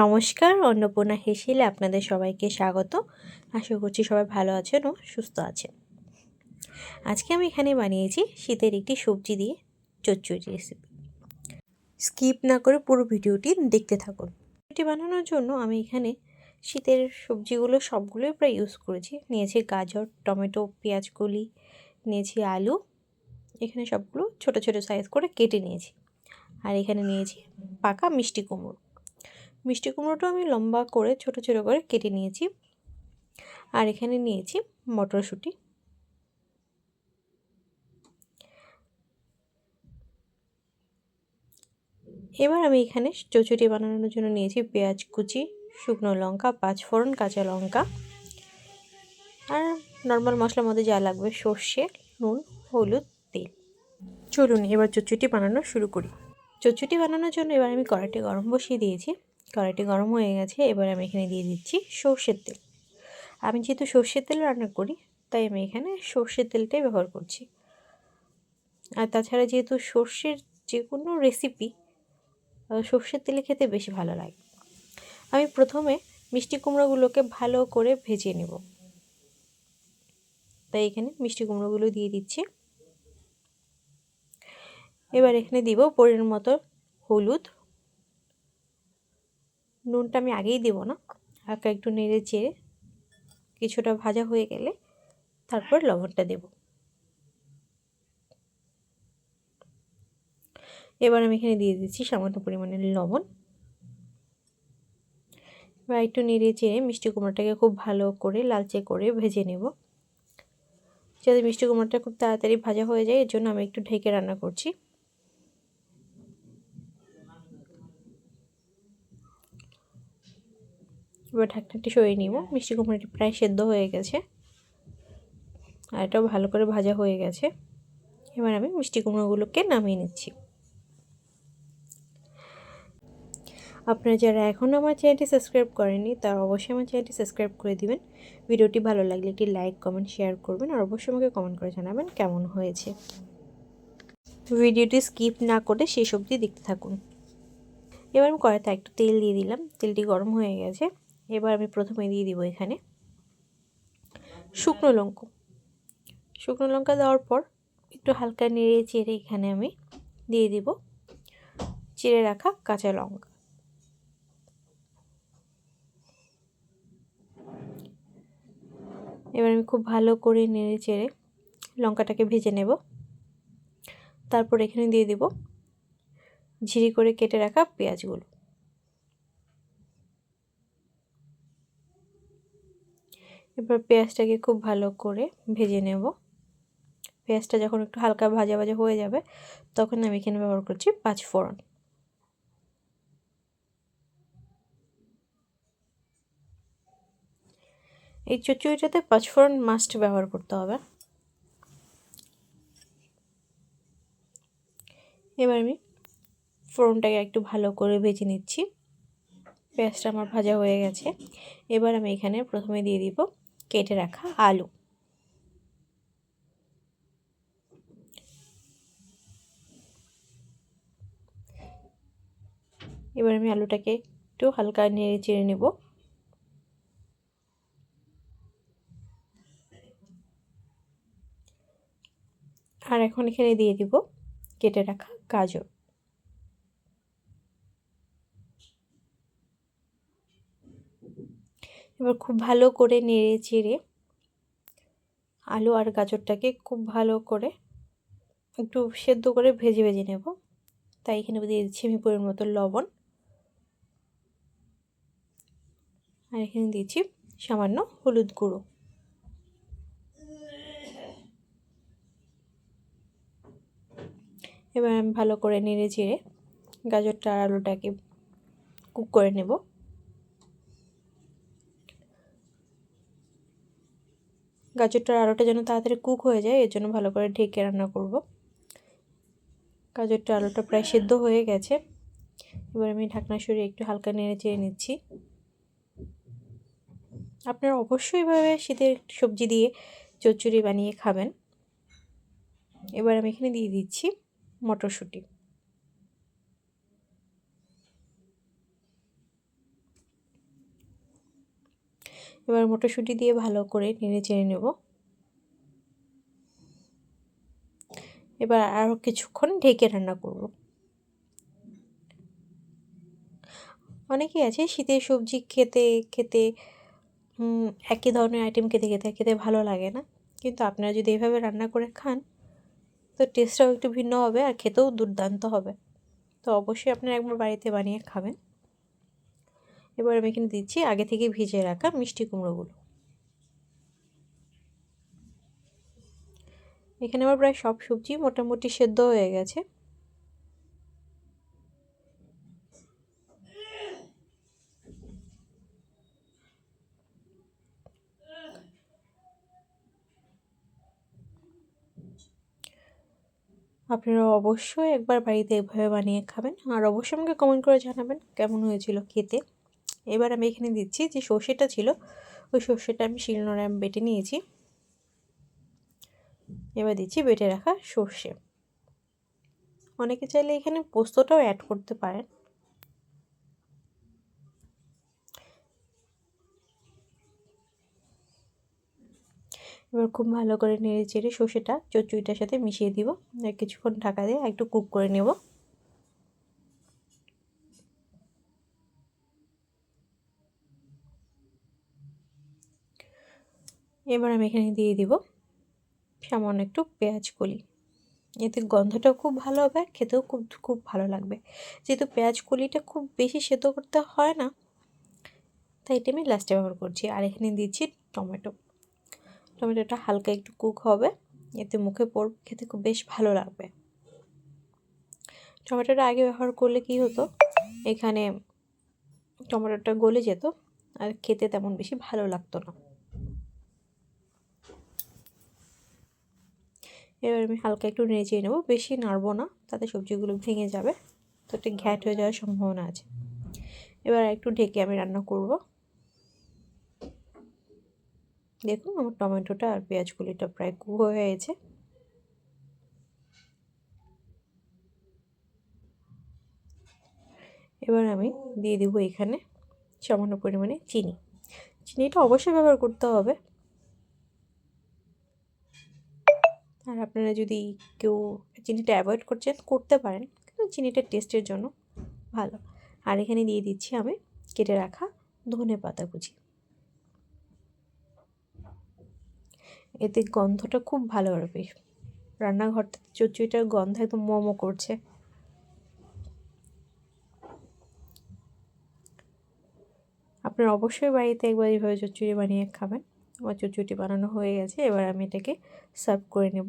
নমস্কার, অন্নপূর্ণা হেসিলে আপনাদের সবাইকে স্বাগত। আশা করছি সবাই ভালো আছেন ও সুস্থ আছেন। আজকে আমি এখানে বানিয়েছি শীতের একটি সবজি দিয়ে চচ্চড়ি রেসিপি স্কিপ না করে পুরো ভিডিওটি দেখতে থাকুন। এটি বানানোর জন্য আমি এখানে শীতের সবজিগুলো সবগুলোই প্রায় ইউজ করেছি। নিয়েছি গাজর, টমেটো, পেঁয়াজকলি, নিয়েছি আলু। এখানে সবগুলো ছোট ছোট সাইজ করে কেটে নিয়েছি। আর এখানে নিয়েছি পাকা মিষ্টি কুমড়ো। মিষ্টি কুমড়োটাও আমি লম্বা করে ছোট ছোট করে কেটে নিয়েছি। আর এখানে নিয়েছি মটরশুঁটি। এবার আমি এখানে চচুরি বানানোর জন্য নিয়েছি পেঁয়াজ কুচি, শুকনো লঙ্কা পাঁচ ফোড়ন কাঁচা লঙ্কা। আর নর্মাল মশলার মধ্যে যা লাগবে সর্ষে, নুন, হলুদ, তেল। চলুন এবার চচ্চড়ি বানানো শুরু করি। চচ্চড়ি বানানোর জন্য এবার আমি কড়াইটি গরম বসিয়ে দিয়েছি। কড়াইটি গরম হয়ে গেছে, এবার আমি এখানে দিয়ে দিচ্ছি সর্ষের তেল। আমি যেহেতু সর্ষের তেল রান্না করি, তাই আমি এখানে সর্ষের তেলটাই ব্যবহার করছি। আর তাছাড়া যেহেতু সর্ষের যে কোনো রেসিপি সর্ষের তেলে খেতে বেশি ভালো লাগে। আমি প্রথমে মিষ্টি কুমড়োগুলোকে ভালো করে ভেজে নেব। তাই এখানে মিষ্টি কুমড়োগুলো দিয়ে দিচ্ছি। এবার এখানে দিব পরিমাণ মতো হলুদ নুনটা আমি আগেই দেবো না। হালকা একটু নেড়ে চেড়ে কিছুটা ভাজা হয়ে গেলে তারপর লবণটা দেব। এবার আমি এখানে দিয়ে দিচ্ছি সামান্য পরিমাণের লবণ। এবার একটু নেড়ে চেড়ে মিষ্টি কুমড়োটাকে খুব ভালো করে লালচে করে ভেজে নেব। যাতে মিষ্টি কুমড়োটা খুব তাড়াতাড়ি ভাজা হয়ে যায়, এর জন্য আমি একটু ঢেকে রান্না করছি। এবার ঢাকনাটি সরিয়ে নিব। মিষ্টি কুমড়োটি প্রায় সেদ্ধ হয়ে গেছে। আর এটাও ভালো করে ভাজা হয়ে গেছে। এবার আমি মিষ্টি কুমড়োগুলোকে নামিয়ে নিচ্ছি। আপনারা যারা এখনও আমার চ্যানেলটি সাবস্ক্রাইব করেননি তারা অবশ্যই আমার চ্যানেলটি সাবস্ক্রাইব করে দিবেন। ভিডিওটি ভালো লাগলে একটি লাইক কমেন্ট শেয়ার করবেন আর অবশ্যই আমাকে কমেন্ট করে জানাবেন কেমন হয়েছে। ভিডিওটি স্কিপ না করে শেষ অবধি দেখতে থাকুন। এবার আমি কড়াইতে একটু তেল দিয়ে দিলাম। তেলটি গরম হয়ে গেছে। এবার আমি প্রথমে দিয়ে দিব এখানে শুকনো লঙ্কা। শুকনো লঙ্কা দেওয়ার পর একটু হালকা নেড়ে চেড়ে এখানে আমি দিয়ে দিব চিড়ে রাখা কাঁচা লঙ্কা। এবার আমি খুব ভালো করে নেড়ে চেড়ে লঙ্কাটাকে ভেজে নেব। তারপর এখানে দিয়ে দিব ঝিরি করে কেটে রাখা পেঁয়াজগুলো। এবার পেঁয়াজটাকে খুব ভালো করে ভেজে নেব। পেঁয়াজটা যখন একটু হালকা ভাজা ভাজা হয়ে যাবে, তখন আমি এখানে ব্যবহার করছি পাঁচ ফোড়ন। এই চচড়িটাতে পাঁচফোড়ন মাস্ট ব্যবহার করতে হবে। এবার আমি ফোড়নটাকে একটু ভালো করে ভেজে নিচ্ছি। পেঁয়াজটা আমার ভাজা হয়ে গেছে। এবার আমি এখানে প্রথমে দিয়ে দিব কেটে রাখা আলু। এবার আমি আলুটাকে একটু হালকা নেড়ে চেড়ে নেব। আর এখন এখানে দিয়ে দিব কেটে রাখা গাজর। এবার খুব ভালো করে নেড়ে চেড়ে আলু আর গাজরটাকে খুব ভালো করে একটু সেদ্ধ করে ভেজে ভেজে নেব। তাই এখানে দিয়ে দিচ্ছি আমি পরিমাণ মতো লবণ। আর এখানে দিয়েছি সামান্য হলুদ গুঁড়ো। এবার আমি ভালো করে নেড়ে চেড়ে গাজরটা আর আলুটাকে কুক করে নেব। গাজরটার আলুটা যেন তাড়াতাড়ি কুক হয়ে যায়, এর জন্য ভালো করে ঢেকে রান্না করব। গাজরটা আলুটা প্রায় সেদ্ধ হয়ে গেছে। এবার আমি ঢাকনা সরিয়ে একটু হালকা নেড়ে চেড়ে নিচ্ছি। আপনারা অবশ্যই এভাবে শীতের সবজি দিয়ে চচ্চড়ি বানিয়ে খাবেন। এবার আমি এখানে দিয়ে দিচ্ছি মটরশুঁটি। এবার মটরশুঁটি দিয়ে ভালো করে নেড়ে চেড়ে নেব। এবার আরও কিছুক্ষণ ঢেকে রান্না করব। অনেকেই আছে শীতের সবজি খেতে খেতে একই ধরনের আইটেম খেতে খেতে খেতে ভালো লাগে না। কিন্তু আপনারা যদি এভাবে রান্না করে খান, তো টেস্টটাও একটু ভিন্ন হবে আর খেতেও দুর্দান্ত হবে। তো অবশ্যই আপনারা একবার বাড়িতে বানিয়ে খাবেন। এবার আমি এখানে দিচ্ছি আগে থেকে ভিজে রাখা মিষ্টি কুমড়োগুলো। এখানে আমার প্রায় সব সবজি মোটামুটি সেদ্ধ হয়ে গেছে। আপনারা অবশ্যই একবার বাড়িতে এভাবে বানিয়ে খাবেন আর অবশ্যই আমাকে কমেন্ট করে জানাবেন কেমন হয়েছিল খেতে। এবার আমি এখানে দিচ্ছি যে সর্ষেটা ছিল, ওই সর্ষেটা আমি শিলনোড়ায় বেটে নিয়েছি। এবার দিচ্ছি বেটে রাখা সর্ষে। অনেকে চাইলে এখানে পোস্তটাও অ্যাড করতে পারেন। এবার খুব ভালো করে নেড়ে চেড়ে সর্ষেটা চচ্চড়িটার সাথে মিশিয়ে দিব। কিছুক্ষণ ঢাকা দিয়ে একটু কুক করে নেব। এবার আমি এখানে দিয়ে দিব সামান্য একটু পেঁয়াজ কলি। এতে গন্ধটাও খুব ভালো হবে আর খেতেও খুব খুব ভালো লাগবে। যেহেতু পেঁয়াজ কলিটা খুব বেশি সেদ্ধ করতে হয় না, তাই এটা আমি লাস্টে ব্যবহার করছি। আর এখানে দিচ্ছি টমেটো। টমেটোটা হালকা একটু কুক হবে, এতে মুখে পড় খেতে খুব বেশ ভালো লাগবে। টমেটোটা আগে ব্যবহার করলে কি হতো, এখানে টমেটোটা গলে যেত আর খেতে তেমন বেশি ভালো লাগতো না। এবার আমি হালকা একটু নেড়ে নেব। বেশি নাড়বো না, তাতে সবজিগুলো ভেঙে যাবে। তো একটু ঘ্যাট হয়ে যাওয়ার সম্ভাবনা আছে। এবার একটু ঢেকে আমি রান্না করব। দেখুন, আমার টমেটোটা আর পেঁয়াজ কুলিটা প্রায় কু হয়ে গেছে। এবার আমি দিয়ে দেবো এখানে সামান্য পরিমাণে চিনি। চিনিটা অবশ্যই ব্যবহার করতে হবে। আর আপনারা যদি কেউ চিনিটা অ্যাভয়েড করছেন, করতে পারেন। কিন্তু চিনিটা টেস্টের জন্য ভালো। আর এখানে দিয়ে দিচ্ছি আমি কেটে রাখা ধনে পাতা কুচি। এতে গন্ধটা খুব ভালো হবে। রান্নাঘরটা চচ্চড়িটার গন্ধ একদম মোমো করছে। আপনারা অবশ্যই বাড়িতে একবার এইভাবে চচ্চড়ি বানিয়ে খাবেন। আমার চুচুটি বানানো হয়ে গেছে, এবার আমি এটাকে সার্ভ করে নেব।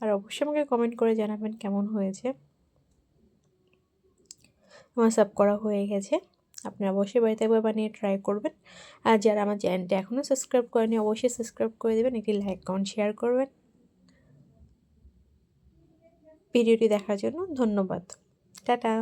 আর অবশ্যই আমাকে কমেন্ট করে জানাবেন কেমন হয়েছে। আমার সাব করা হয়ে গেছে। আপনি অবশ্যই বাড়িতে একবার বানিয়ে ট্রাই করবেন। আর যারা আমার চ্যানেলটা এখনও সাবস্ক্রাইব করেনি অবশ্যই সাবস্ক্রাইব করে দেবেন, একটি লাইক কমেন্ট শেয়ার করবেন। ভিডিওটি দেখার জন্য ধন্যবাদ। টাটা।